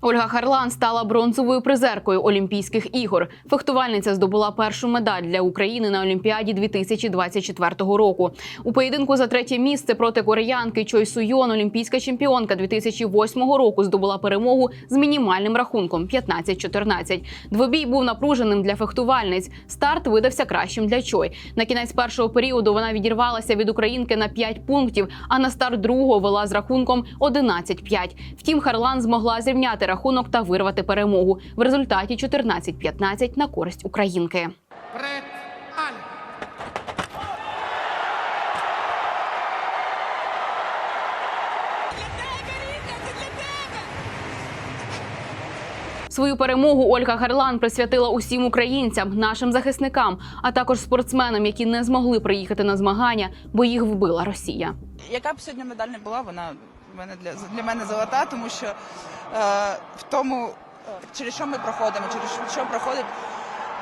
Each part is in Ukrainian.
Ольга Харлан стала бронзовою призеркою Олімпійських ігор. Фехтувальниця здобула першу медаль для України на Олімпіаді 2024 року. У поєдинку за третє місце проти кореянки Чой Суйон олімпійська чемпіонка 2008 року здобула перемогу з мінімальним рахунком 15-14. Двобій був напруженим для фехтувальниць. Старт видався кращим для Чой. На кінець першого періоду вона відірвалася від українки на 5 пунктів, а на старт другого вела з рахунком 11-5. Втім, Харлан змогла зрівняти рахунок та вирвати перемогу. В результаті 14-15 на користь українки. Свою перемогу Ольга Гарлан присвятила усім українцям, нашим захисникам, а також спортсменам, які не змогли приїхати на змагання, бо їх вбила Росія. Яка б сьогодні медаль не була, вона мене для, для мене золота, тому що е, в тому, е, через що ми проходимо, через що проходить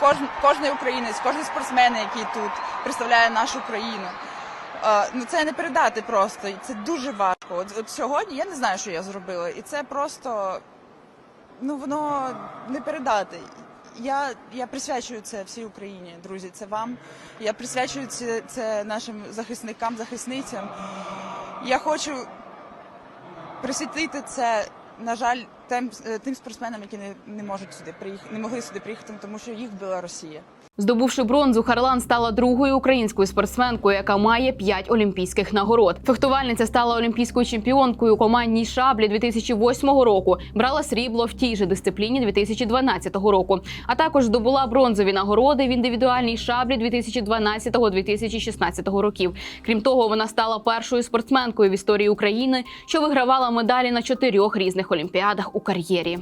кожен, кожний українець, кожен спортсмен, який тут представляє нашу країну. Е, ну це не передати просто, і це дуже важко. От, от сьогодні я не знаю, що я зробила, і це просто ну воно не передати. Я, я присвячую це всій Україні, друзі. Це вам. Я присвячую це, це нашим захисникам, захисницям. Я хочу присвятити це, на жаль, тим, е, тим спортсменам, які не, не можуть сюди приїхати, не могли сюди приїхати, тому що їх вбила Росія. Здобувши бронзу, Харлан стала другою українською спортсменкою, яка має п'ять олімпійських нагород. Фехтувальниця стала олімпійською чемпіонкою у командній шаблі 2008 року. Брала срібло в тій же дисципліні 2012 року. А також здобула бронзові нагороди в індивідуальній шаблі 2012-2016 років. Крім того, вона стала першою спортсменкою в історії України, що вигравала медалі на чотирьох різних олімпіадах у кар'єрі.